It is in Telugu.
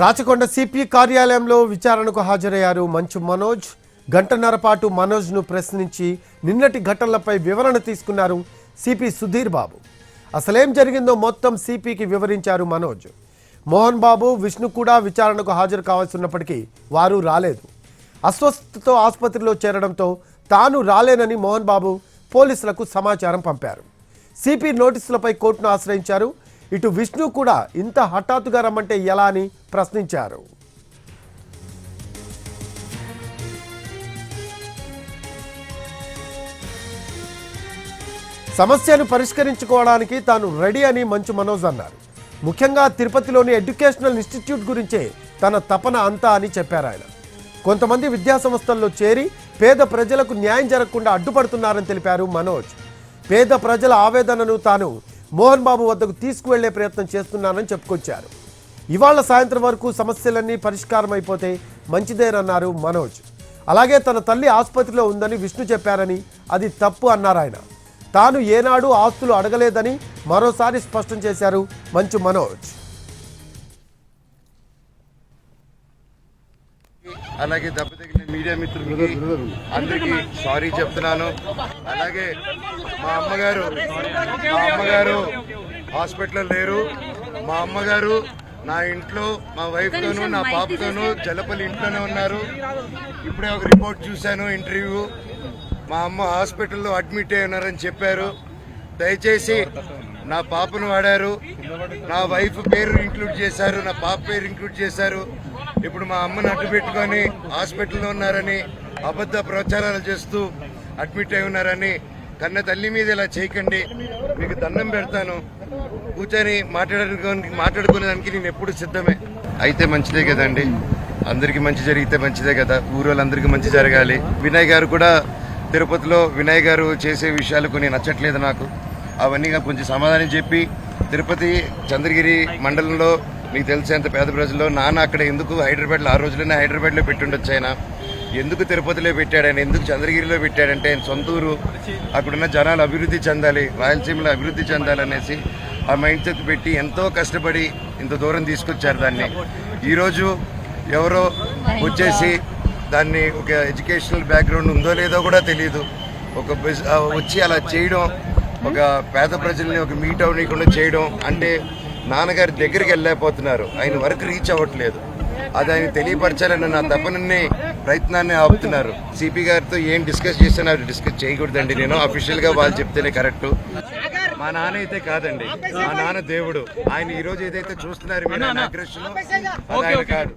రాచకొండ సిపి కార్యాలయంలో విచారణకు హాజరయ్యారు మంచు మనోజ్. గంటన్నర పాటు మనోజ్ను ప్రశ్నించి నిన్నటి ఘటనలపై వివరణ తీసుకున్నారు సిపి సుధీర్ బాబు. అసలేం జరిగిందో మొత్తం సిపికి వివరించారు మనోజ్. మోహన్ బాబు విష్ణు కూడా విచారణకు హాజరు కావాల్సి ఉన్నప్పటికీ వారు రాలేదు. అస్వస్థతతో ఆసుపత్రిలో చేరడంతో తాను రాలేనని మోహన్ బాబు పోలీసులకు సమాచారం పంపారు. సిపి నోటీసులపై కోర్టును ఆశ్రయించారు. ఇటు విష్ణు కూడా ఇంత హఠాత్తుగా రమ్మంటే ఎలా అని ప్రశ్నించారు. సమస్యను పరిష్కరించుకోవడానికి తాను రెడీ అని మంచు మనోజ్ అన్నారు. ముఖ్యంగా తిరుపతిలోని ఎడ్యుకేషనల్ ఇన్స్టిట్యూట్ గురించే తన తపన అంతా అని చెప్పారు ఆయన. కొంతమంది విద్యాసంస్థల్లో చేరి పేద ప్రజలకు న్యాయం జరగకుండా అడ్డుపడుతున్నారని తెలిపారు మనోజ్. పేద ప్రజల ఆవేదనను తాను మోహన్ బాబు వద్దకు తీసుకువెళ్ళే ప్రయత్నం చేస్తున్నానని చెప్పుకొచ్చారు. ఇవాళ సాయంత్రం వరకు సమస్యలన్నీ పరిష్కారం అయిపోతే మంచిదేనన్నారు మనోజ్. అలాగే తన తల్లి ఆసుపత్రిలో ఉందని విష్ణు చెప్పారని అది తప్పు అన్నారు ఆయన. తాను ఏనాడు ఆస్తులు అడగలేదని మరోసారి స్పష్టం చేశారు మంచు మనోజ్. అలాగే దెబ్బతగిన మీడియా మిత్రులకి అందరికీ సారీ చెప్తున్నాను. అలాగే మా అమ్మగారు మా అమ్మగారు హాస్పిటల్లో లేరు. మా అమ్మగారు నా ఇంట్లో మా వైఫ్ తోను నా పాపతోను జలపల్లి ఇంట్లోనే ఉన్నారు. ఇప్పుడే ఒక రిపోర్ట్ చూశాను ఇంటర్వ్యూ. మా అమ్మ హాస్పిటల్లో అడ్మిట్ అయి ఉన్నారని చెప్పారు. దయచేసి నా పాపను వాడారు. నా వైఫ్ పేరు ఇంక్లూడ్ చేశారు నా పాప పేరు ఇంక్లూడ్ చేశారు. ఇప్పుడు మా అమ్మని అడ్డు పెట్టుకొని హాస్పిటల్లో ఉన్నారని అబద్ధ ప్రచారాలు చేస్తూ అడ్మిట్ అయి ఉన్నారని కన్న తల్లి మీద ఇలా చేయకండి. మీకు దండం పెడతాను. కూర్చొని మాట్లాడుకోనికి మాట్లాడుకునేదానికి నేను ఎప్పుడు సిద్ధమే. అయితే మంచిదే కదండి. అందరికీ మంచి జరిగితే మంచిదే కదా. ఊరోళ్ళందరికీ మంచి జరగాలి. వినయ్ గారు కూడా తిరుపతిలో వినయ్ గారు చేసే విషయాలు కొన్ని నచ్చట్లేదు నాకు. అవన్నీ కొంచెం సమాధానం చెప్పి తిరుపతి చంద్రగిరి మండలంలో మీకు తెలిసేంత పేద ప్రజల్లో నాన్న అక్కడ ఎందుకు హైదరాబాద్లో ఆ రోజులనే హైదరాబాద్లో పెట్టుండొచ్చు ఆయన. ఎందుకు తిరుపతిలో పెట్టాడని ఎందుకు చంద్రగిరిలో పెట్టాడంటే ఆయన అక్కడున్న జనాలు అభివృద్ధి చెందాలి రాయలసీమలో అభివృద్ధి చెందాలనేసి ఆ మైండ్ సెట్ పెట్టి ఎంతో కష్టపడి ఇంత దూరం తీసుకొచ్చారు దాన్ని. ఈరోజు ఎవరో వచ్చేసి దాన్ని ఒక ఎడ్యుకేషనల్ బ్యాక్గ్రౌండ్ ఉందో లేదో కూడా తెలియదు ఒక వచ్చి అలా చేయడం ఒక పేద ప్రజల్ని ఒక మీట్ అవ్వకుండా చేయడం అంటే నాన్నగారి దగ్గరికి వెళ్ళలేకపోతున్నారు. ఆయన వరకు రీచ్ అవ్వట్లేదు. అది ఆయన తెలియపరచాలని నా తపనని ప్రయత్నాన్ని ఆపుతున్నారు. సిపి గారితో ఏం డిస్కస్ చేస్తే నాకు డిస్కస్ చేయకూడదండి నేను. అఫీషియల్గా వాళ్ళు చెప్తేనే కరెక్ట్ మా నాన్న అయితే కాదండి. మా నాన్న దేవుడు. ఆయన ఈ రోజు ఏదైతే చూస్తున్నారు మీరు ఆయన అగ్రెషన్ అది ఆయన కాదు.